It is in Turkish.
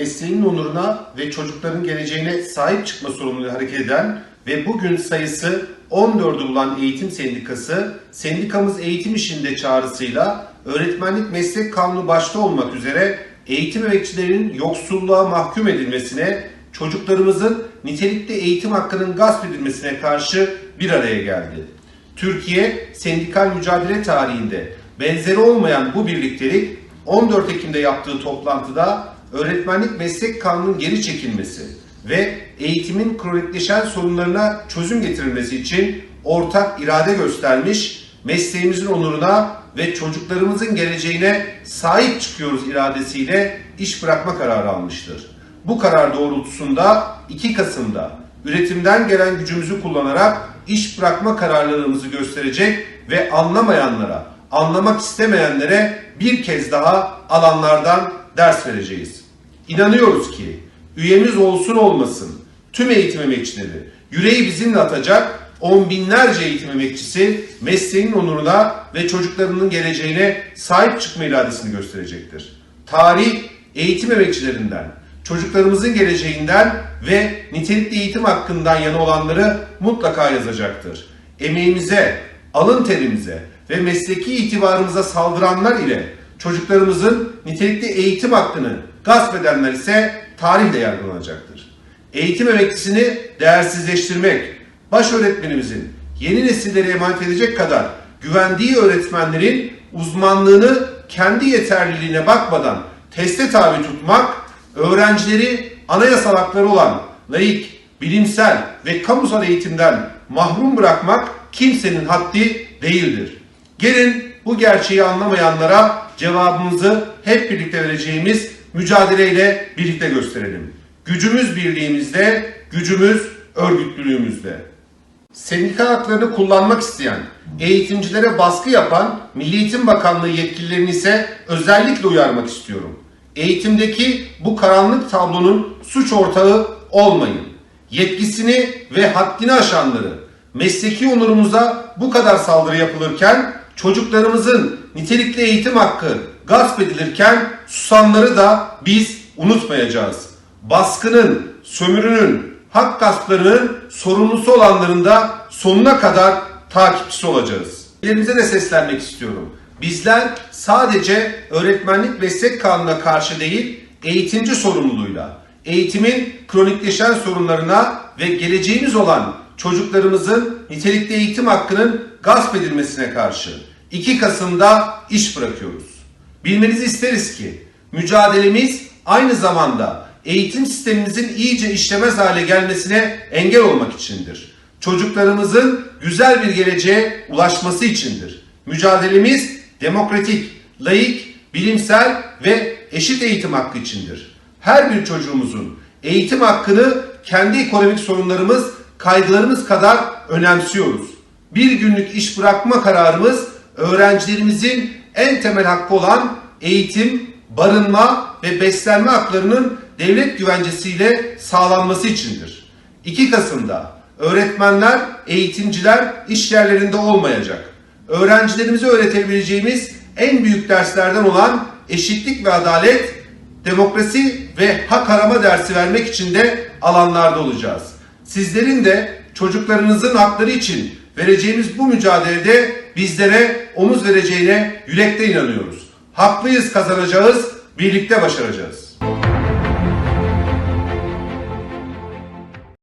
mesleğinin onuruna ve çocukların geleceğine sahip çıkma sorumluluğu hareket eden ve bugün sayısı 14'ü bulan eğitim sendikası, sendikamız eğitim işinde çağrısıyla öğretmenlik meslek kanunu başta olmak üzere eğitim emekçilerinin yoksulluğa mahkum edilmesine, çocuklarımızın nitelikli eğitim hakkının gasp edilmesine karşı bir araya geldi. Türkiye sendikal mücadele tarihinde benzeri olmayan bu birliktelik 14 Ekim'de yaptığı toplantıda öğretmenlik meslek kanunun geri çekilmesi ve eğitimin kronikleşen sorunlarına çözüm getirilmesi için ortak irade göstermiş, mesleğimizin onuruna ve çocuklarımızın geleceğine sahip çıkıyoruz iradesiyle iş bırakma kararı almıştır. Bu karar doğrultusunda 2 Kasım'da üretimden gelen gücümüzü kullanarak iş bırakma kararlılığımızı gösterecek ve anlamayanlara, anlamak istemeyenlere bir kez daha alanlardan ders vereceğiz. İnanıyoruz ki üyemiz olsun olmasın tüm eğitim emekçileri yüreği bizimle atacak on binlerce eğitim emekçisi mesleğinin onuruna ve çocuklarının geleceğine sahip çıkma iradesini gösterecektir. Tarih eğitim emekçilerinden, çocuklarımızın geleceğinden ve nitelikli eğitim hakkından yana olanları mutlaka yazacaktır. Emeğimize, alın terimize ve mesleki itibarımıza saldıranlar ile çocuklarımızın nitelikli eğitim hakkını gasp edenler ise tarihle yargılanacaktır. Eğitim emekçisini değersizleştirmek, baş öğretmenimizin yeni nesillere emanet edecek kadar güvendiği öğretmenlerin uzmanlığını kendi yeterliliğine bakmadan teste tabi tutmak, öğrencileri anayasal hakları olan laik, bilimsel ve kamusal eğitimden mahrum bırakmak kimsenin haddi değildir. Gelin bu gerçeği anlamayanlara cevabımızı hep birlikte vereceğimiz mücadeleyle birlikte gösterelim. Gücümüz birliğimizde, gücümüz örgütlülüğümüzde. Sendika haklarını kullanmak isteyen, eğitimcilere baskı yapan Milli Eğitim Bakanlığı yetkililerini ise özellikle uyarmak istiyorum. Eğitimdeki bu karanlık tablonun suç ortağı olmayın. Yetkisini ve haddini aşanları, mesleki onurumuza bu kadar saldırı yapılırken, çocuklarımızın nitelikli eğitim hakkı gasp edilirken susanları da biz unutmayacağız. Baskının, sömürünün, hak gasplarının sorumlusu olanların da sonuna kadar takipçisi olacağız. Elimize de seslenmek istiyorum. Bizler sadece öğretmenlik meslek kanununa karşı değil, eğitimci sorumluluğuyla, eğitimin kronikleşen sorunlarına ve geleceğimiz olan çocuklarımızın nitelikli eğitim hakkının gasp edilmesine karşı 2 Kasım'da iş bırakıyoruz. Bilmenizi isteriz ki mücadelemiz aynı zamanda eğitim sistemimizin iyice işlemez hale gelmesine engel olmak içindir. Çocuklarımızın güzel bir geleceğe ulaşması içindir. Mücadelemiz demokratik, laik, bilimsel ve eşit eğitim hakkı içindir. Her bir çocuğumuzun eğitim hakkını kendi ekonomik sorunlarımız, kaygılarımız kadar önemsiyoruz. Bir günlük iş bırakma kararımız öğrencilerimizin en temel hakkı olan eğitim, barınma ve beslenme haklarının devlet güvencesiyle sağlanması içindir. 2 Kasım'da öğretmenler, eğitimciler iş yerlerinde olmayacak. Öğrencilerimize öğretebileceğimiz en büyük derslerden olan eşitlik ve adalet, demokrasi ve hak arama dersi vermek için de alanlarda olacağız. Sizlerin de çocuklarınızın hakları için vereceğimiz bu mücadelede bizlere omuz vereceğine yürekte inanıyoruz. Haklıyız kazanacağız, birlikte başaracağız.